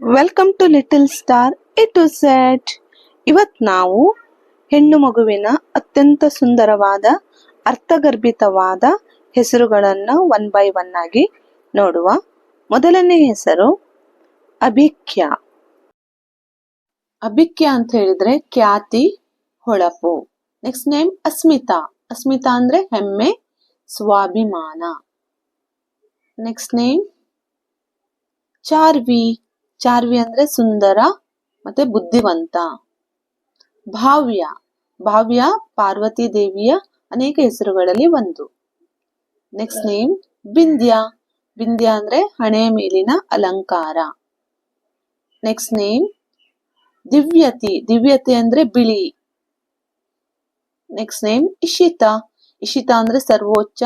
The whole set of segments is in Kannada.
Welcome to little star it to set ಇವತ್ತು ನಾವು ಹೆಣ್ಣು ಮಗುವಿನ ಅತ್ಯಂತ ಸುಂದರವಾದ, ಅರ್ಥಗರ್ಭಿತವಾದ ಹೆಸರುಗಳನ್ನು ಒನ್ ಬೈ ಒನ್ ಆಗಿ ನೋಡುವ ಮೊದಲನೇ ಹೆಸರು ಅಭಿಖ್ಯ ಅಭಿಖ್ಯ ಅಂತ ಹೇಳಿದ್ರೆ ಖ್ಯಾತಿ, ಹೊಳಪು. Next name Asmita. ಅಸ್ಮಿತಾ ಅಂದ್ರೆ ಹೆಮ್ಮೆ, ಸ್ವಾಭಿಮಾನ. Next name Charvi. ಚಾರ್ವಿ ಅಂದ್ರೆ ಸುಂದರ ಮತ್ತೆ ಬುದ್ಧಿವಂತ. ಭಾವ್ಯ ಭಾವ್ಯ ಪಾರ್ವತಿ ದೇವಿಯ ಅನೇಕ ಹೆಸರುಗಳಲ್ಲಿ ಒಂದು. Next name ಬಿಂದ್ಯ. ಬಿಂದ್ಯ ಅಂದ್ರೆ ಹಣೆಯ ಮೇಲಿನ ಅಲಂಕಾರ. Next name Divyati. ದಿವ್ಯತೆ ಅಂದ್ರೆ ಬಿಳಿ. Next name Ishita. ಇಶಿತ ಅಂದ್ರೆ ಸರ್ವೋಚ್ಚ,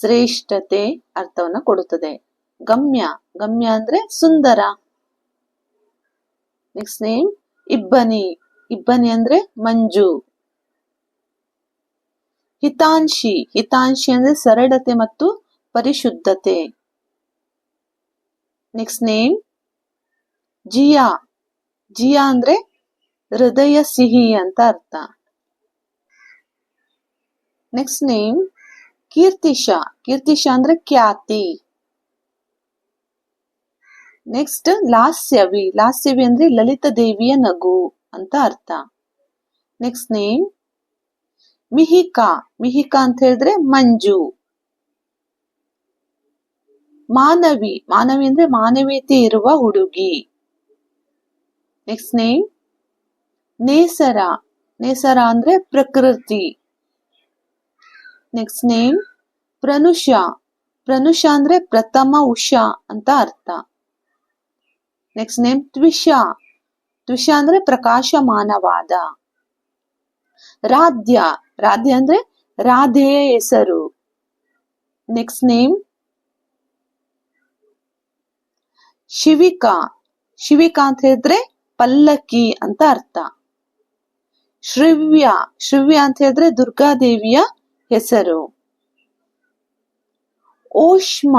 ಶ್ರೇಷ್ಠತೆ ಅರ್ಥವನ್ನ ಕೊಡುತ್ತದೆ. ಗಮ್ಯ. ಗಮ್ಯ ಅಂದ್ರೆ ಸುಂದರ. ನೆಕ್ಸ್ಟ್ ನೇಮ್ ಇಬ್ಬನಿ ಇಬ್ಬನಿ ಅಂದ್ರೆ ಮಂಜು. ಹಿತಾಂಶಿ. ಹಿತಾಂಶಿ ಅಂದ್ರೆ ಸರಳತೆ ಮತ್ತು ಪರಿಶುದ್ಧತೆ. ನೆಕ್ಸ್ಟ್ ನೇಮ್ ಜಿಯಾ. ಜಿಯಾ ಅಂದ್ರೆ ಹೃದಯ ಸಿಹಿ ಅಂತ ಅರ್ಥ. ನೆಕ್ಸ್ಟ್ ನೇಮ್ ಕೀರ್ತಿಶಾ ಕೀರ್ತಿಶಾ ಅಂದ್ರೆ ಖ್ಯಾತಿ. ನೆಕ್ಸ್ಟ್ ಲಾಸ್ಯವಿ ಲಾಸ್ಯವಿ ಅಂದ್ರೆ ಲಲಿತ ದೇವಿಯ ನಗು ಅಂತ ಅರ್ಥ. ನೆಕ್ಸ್ಟ್ ನೇಮ್ ಮಿಹಿಕಾ ಮಿಹಿಕಾ ಅಂತ ಹೇಳಿದ್ರೆ ಮಂಜು. ಮಾನವಿ. ಮಾನವಿ ಅಂದ್ರೆ ಮಾನವೀಯತೆ ಇರುವ ಹುಡುಗಿ. ನೆಕ್ಸ್ಟ್ ನೇಮ್ ನೇಸರ ನೇಸರ ಅಂದ್ರೆ ಪ್ರಕೃತಿ. ನೆಕ್ಸ್ಟ್ ನೇಮ್ ಪ್ರನುಷ ಪ್ರನುಷ ಅಂದ್ರೆ ಪ್ರಥಮ ಉಷಾ ಅಂತ ಅರ್ಥ. ನೆಕ್ಸ್ಟ್ ನೇಮ್ ತ್ವಿಷ ತ್ವಿಷ ಅಂದ್ರೆ ಪ್ರಕಾಶಮಾನವಾದ. ರಾಧ್ಯ. ರಾಧ್ಯ ಅಂದ್ರೆ ರಾಧೆಯ ಹೆಸರು. Next name ಶಿವಿಕಾ. ಶಿವಿಕಾ ಅಂತ ಹೇಳಿದ್ರೆ ಪಲ್ಲಕ್ಕಿ ಅಂತ ಅರ್ಥ. ಶ್ರವ್ಯ. ಶ್ರವ್ಯ ಅಂತ ಹೇಳಿದ್ರೆ ದುರ್ಗಾದೇವಿಯ ಹೆಸರು. ಓಷ್ಮ.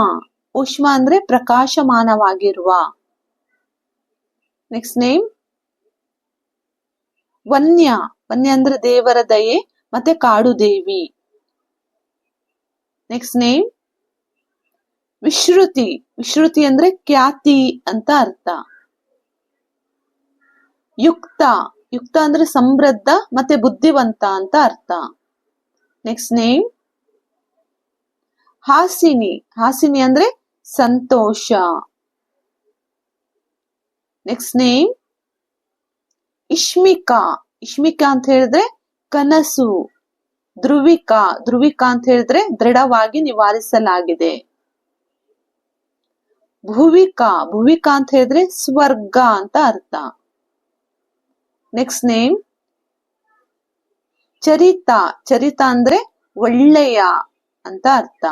ಓಷ್ಮ ಅಂದ್ರೆ ಪ್ರಕಾಶಮಾನವಾಗಿರುವ. ನೆಕ್ಸ್ಟ್ ನೇಮ್ ವನ್ಯ ವನ್ಯ ಅಂದ್ರೆ ದೇವರ ದಯೆ, ಮತ್ತೆ ಕಾಡು ದೇವಿ. ನೆಕ್ಸ್ಟ್ ನೇಮ್ ವಿಶ್ರುತಿ ವಿಶ್ರುತಿ ಅಂದ್ರೆ ಖ್ಯಾತಿ ಅಂತ ಅರ್ಥ. ಯುಕ್ತ ಯುಕ್ತ ಅಂದ್ರೆ ಸಮೃದ್ಧ, ಮತ್ತೆ ಬುದ್ಧಿವಂತ ಅಂತ ಅರ್ಥ. ನೆಕ್ಸ್ಟ್ ನೇಮ್ ಹಾಸಿನಿ ಹಾಸಿನಿ ಅಂದ್ರೆ ಸಂತೋಷ. ನೆಕ್ಸ್ಟ್ ನೇಮ್ ಇಶ್ಮಿಕಾ ಇಶ್ಮಿಕಾ ಅಂತ ಹೇಳಿದ್ರೆ ಕನಸು. ಧ್ರುವಿಕಾ. ಧ್ರುವಿಕಾ ಅಂತ ಹೇಳಿದ್ರೆ ದೃಢವಾಗಿ ನಿವಾರಿಸಲಾಗಿದೆ. ಭುವಿಕಾ. ಭುವಿಕಾ ಅಂತ ಹೇಳಿದ್ರೆ ಸ್ವರ್ಗ ಅಂತ ಅರ್ಥ. Next name ಚರಿತ. ಚರಿತ ಅಂದ್ರೆ ಒಳ್ಳೆಯ ಅಂತ ಅರ್ಥ.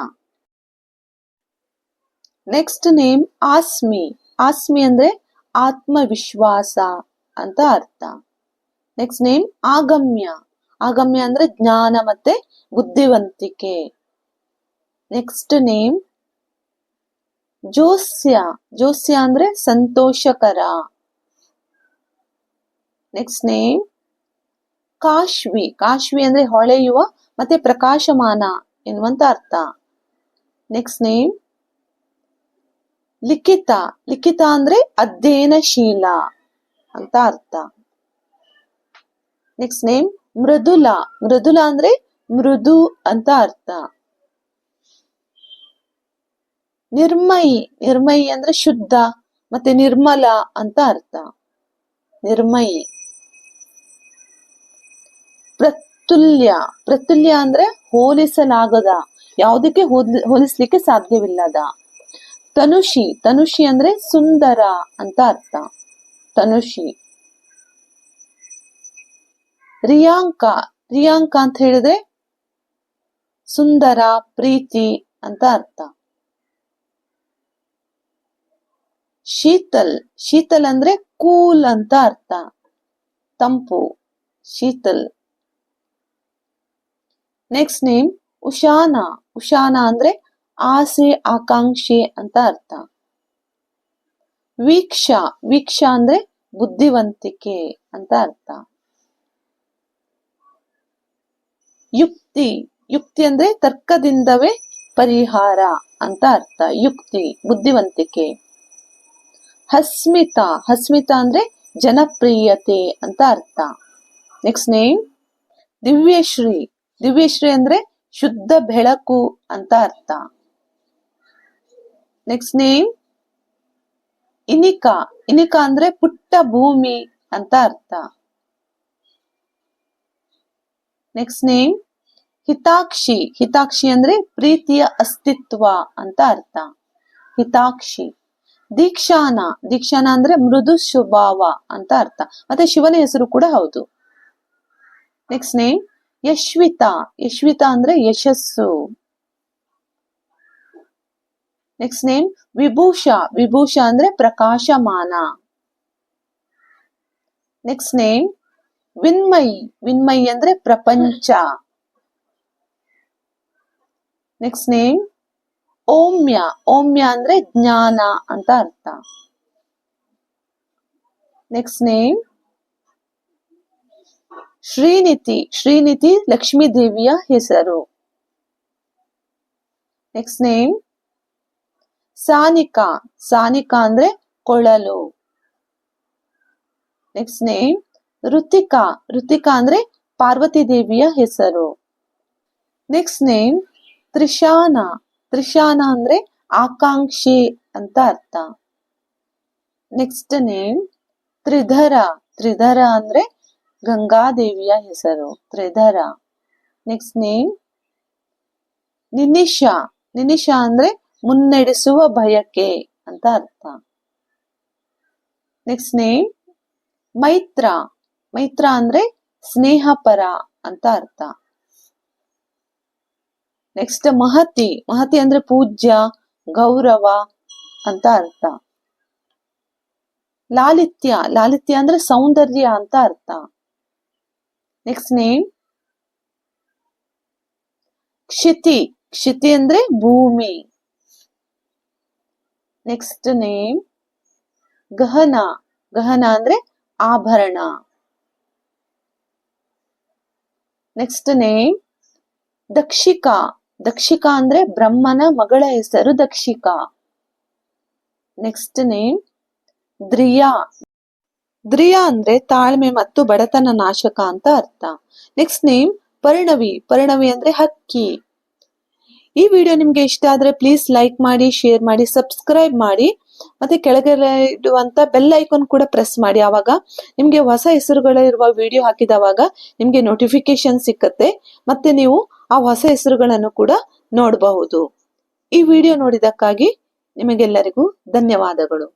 Next name ಆಸ್ಮಿ. ಆಸ್ಮಿ ಅಂದ್ರೆ ಆತ್ಮವಿಶ್ವಾಸ ಅಂತ ಅರ್ಥ. Next name ಆಗಮ್ಯ. ಆಗಮ್ಯ ಅಂದ್ರೆ ಜ್ಞಾನ ಮತ್ತೆ ಬುದ್ಧಿವಂತಿಕೆ. Next name ಜೋಸ್ಯ. ಜೋಸ್ಯ ಅಂದ್ರೆ ಸಂತೋಷಕರ. Next name Kashvi. ಕಾಶ್ವಿ ಅಂದ್ರೆ ಹೊಳೆಯುವ ಮತ್ತೆ ಪ್ರಕಾಶಮಾನ ಎನ್ನುವಂತ ಅರ್ಥ. ನೆಕ್ಸ್ಟ್ ನೇಮ್ ಲಿಖಿತ. ಲಿಖಿತ ಅಂದ್ರೆ ಅಧ್ಯಯನಶೀಲ ಅಂತ ಅರ್ಥ. ನೆಕ್ಸ್ಟ್ ನೇಮ್ ಮೃದುಲ. ಮೃದುಲ ಅಂದ್ರೆ ಮೃದು ಅಂತ ಅರ್ಥ. ನಿರ್ಮಯಿ. ನಿರ್ಮಯಿ ಅಂದ್ರೆ ಶುದ್ಧ ಮತ್ತೆ ನಿರ್ಮಲ ಅಂತ ಅರ್ಥ. ನಿರ್ಮಯಿ. ಪ್ರತುಲ್ಯ. ಪ್ರತುಲ್ಯ ಅಂದ್ರೆ ಹೋಲಿಸಲಾಗದ. ಯಾವುದಕ್ಕೆ ಹೋಲ್ ಹೋಲಿಸ್ಲಿಕ್ಕೆ ಸಾಧ್ಯವಿಲ್ಲದ. ತನುಷಿ ತನುಷಿ ಅಂದ್ರೆ ಸುಂದರ ಅಂತ ಅರ್ಥ. ತನುಷಿ. ರಿಯಾಂಕ ರಿಯಾಂಕ ಅಂತ ಹೇಳಿದ್ರೆ ಸುಂದರ, ಪ್ರೀತಿ ಅಂತ ಅರ್ಥ. ಶೀತಲ್ ಶೀತಲ್ ಅಂದ್ರೆ ಕೂಲ್ ಅಂತ ಅರ್ಥ. ತಂಪು, ಶೀತಲ್. ನೆಕ್ಸ್ಟ್ ನೇಮ್ ಉಶಾನ ಉಶಾನ ಅಂದ್ರೆ ಆಸೆ, ಆಕಾಂಕ್ಷೆ ಅಂತ ಅರ್ಥ. ವೀಕ್ಷ ವೀಕ್ಷ ಅಂದ್ರೆ ಬುದ್ಧಿವಂತಿಕೆ ಅಂತ ಅರ್ಥ. ಯುಕ್ತಿ ಯುಕ್ತಿ ಅಂದ್ರೆ ತರ್ಕದಿಂದವೇ ಪರಿಹಾರ ಅಂತ ಅರ್ಥ. ಯುಕ್ತಿ, ಬುದ್ಧಿವಂತಿಕೆ. ಹಸ್ಮಿತ ಹಸ್ಮಿತ ಅಂದ್ರೆ ಜನಪ್ರಿಯತೆ ಅಂತ ಅರ್ಥ. Next name Divyashree. ದಿವ್ಯಶ್ರೀ ಅಂದ್ರೆ ಶುದ್ಧ ಬೆಳಕು ಅಂತ ಅರ್ಥ. Next name ಇನಿಕಾ. ಇನಿಕಾ ಅಂದ್ರೆ ಪುಟ್ಟ ಭೂಮಿ ಅಂತ ಅರ್ಥ. Next name ಹಿತಾಕ್ಷಿ. ಹಿತಾಕ್ಷಿ ಅಂದ್ರೆ ಪ್ರೀತಿಯ ಅಸ್ತಿತ್ವ ಅಂತ ಅರ್ಥ. ಹಿತಾಕ್ಷಿ. ದೀಕ್ಷಾನ. ದೀಕ್ಷಾನ ಅಂದ್ರೆ ಮೃದು ಸ್ವಭಾವ ಅಂತ ಅರ್ಥ. ಮತ್ತೆ ಶಿವನ ಹೆಸರು ಕೂಡ ಹೌದು. Next name Yashvita. ಯಶ್ವಿತಾ ಅಂದ್ರೆ ಯಶಸ್ಸು. ನೆಕ್ಸ್ಟ್ ನೇಮ್ ವಿಭೂಷ ವಿಭೂಷ ಅಂದ್ರೆ ಪ್ರಕಾಶಮಾನ. ನೆಕ್ಸ್ಟ್ ನೇಮ್ ವಿನ್ಮಯಿ ವಿನ್ಮಯಿ ಅಂದ್ರೆ ಪ್ರಪಂಚ. ನೆಕ್ಸ್ಟ್ ನೇಮ್ ಓಮ್ಯ ಓಮ್ಯ ಅಂದ್ರೆ ಜ್ಞಾನ ಅಂತ ಅರ್ಥ. ನೆಕ್ಸ್ಟ್ ನೇಮ್ ಶ್ರೀನಿತಿ ಶ್ರೀನಿತಿ ಲಕ್ಷ್ಮೀ ದೇವಿಯ ಹೆಸರು. Next name Sanika. ಸಾನಿಕ ಅಂದ್ರೆ ಕೊಳಲು. Next name Ruthika. ಋತಿಕಾ ಅಂದ್ರೆ ಪಾರ್ವತಿ ದೇವಿಯ ಹೆಸರು. ನೆಕ್ಸ್ಟ್ ನೇಮ್ ತ್ರಿಶಾನ ತ್ರಿಶಾನ ಅಂದ್ರೆ ಆಕಾಂಕ್ಷಿ ಅಂತ ಅರ್ಥ. Next name ತ್ರಿಧರ. ತ್ರಿಧರ ಅಂದ್ರೆ ಗಂಗಾದೇವಿಯ ಹೆಸರು. ತ್ರಿಧರ. Next name ನಿನಿಷ. ನಿನಿಷ ಅಂದ್ರೆ ಮುನ್ನಡೆಸುವ ಬಯಕೆ ಅಂತ ಅರ್ಥ. Next name Maitra. ಮೈತ್ರ ಅಂದ್ರೆ ಸ್ನೇಹಪರ ಅಂತ ಅರ್ಥ. ನೆಕ್ಸ್ಟ್ ಮಹತಿ. ಮಹತಿ ಅಂದ್ರೆ ಪೂಜ್ಯ, ಗೌರವ ಅಂತ ಅರ್ಥ. ಲಾಲಿತ್ಯ. ಲಾಲಿತ್ಯ ಅಂದ್ರೆ ಸೌಂದರ್ಯ ಅಂತ ಅರ್ಥ. Next name Kshiti. ಕ್ಷಿತಿ ಅಂದ್ರೆ ಭೂಮಿ. ನೆಕ್ಸ್ಟ್ ನೇಮ್ ಗಹನ ಗಹನ ಅಂದ್ರೆ ಆಭರಣ. ನೆಕ್ಸ್ಟ್ ನೇಮ್ ದಕ್ಷಿಕಾ ದಕ್ಷಿಕಾ ಅಂದ್ರೆ ಬ್ರಹ್ಮನ ಮಗಳ ಹೆಸರು ದಕ್ಷಿಕಾ ನೆಕ್ಸ್ಟ್ ನೇಮ್ ದ್ರಿಯಾ ದ್ರಿಯಾ ಅಂದ್ರೆ ತಾಳ್ಮೆ ಮತ್ತು ಬಡತನ ನಾಶಕ ಅಂತ ಅರ್ಥ. ನೆಕ್ಸ್ಟ್ ನೇಮ್ ಪರ್ಣವಿ ಪರ್ಣವಿ ಅಂದ್ರೆ ಹಕ್ಕಿ. ಈ ವಿಡಿಯೋ ನಿಮ್ಗೆ ಇಷ್ಟ ಆದ್ರೆ ಪ್ಲೀಸ್ ಲೈಕ್ ಮಾಡಿ ಶೇರ್ ಮಾಡಿ ಸಬ್ಸ್ಕ್ರೈಬ್ ಮಾಡಿ, ಮತ್ತೆ ಕೆಳಗೆ ಇಡುವಂತ ಬೆಲ್ ಐಕಾನ್ ಕೂಡ ಪ್ರೆಸ್ ಮಾಡಿ. ಆವಾಗ ನಿಮ್ಗೆ ಹೊಸ ಹೆಸರುಗಳಿರುವ ವಿಡಿಯೋ ಹಾಕಿದವಾಗ ನಿಮ್ಗೆ ನೋಟಿಫಿಕೇಶನ್ ಸಿಕ್ಕತ್ತೆ. ಮತ್ತೆ ನೀವು ಆ ಹೊಸ ಹೆಸರುಗಳನ್ನು ಕೂಡ ನೋಡಬಹುದು. ಈ ವಿಡಿಯೋ ನೋಡಿದಕ್ಕಾಗಿ ನಿಮಗೆಲ್ಲರಿಗೂ ಧನ್ಯವಾದಗಳು.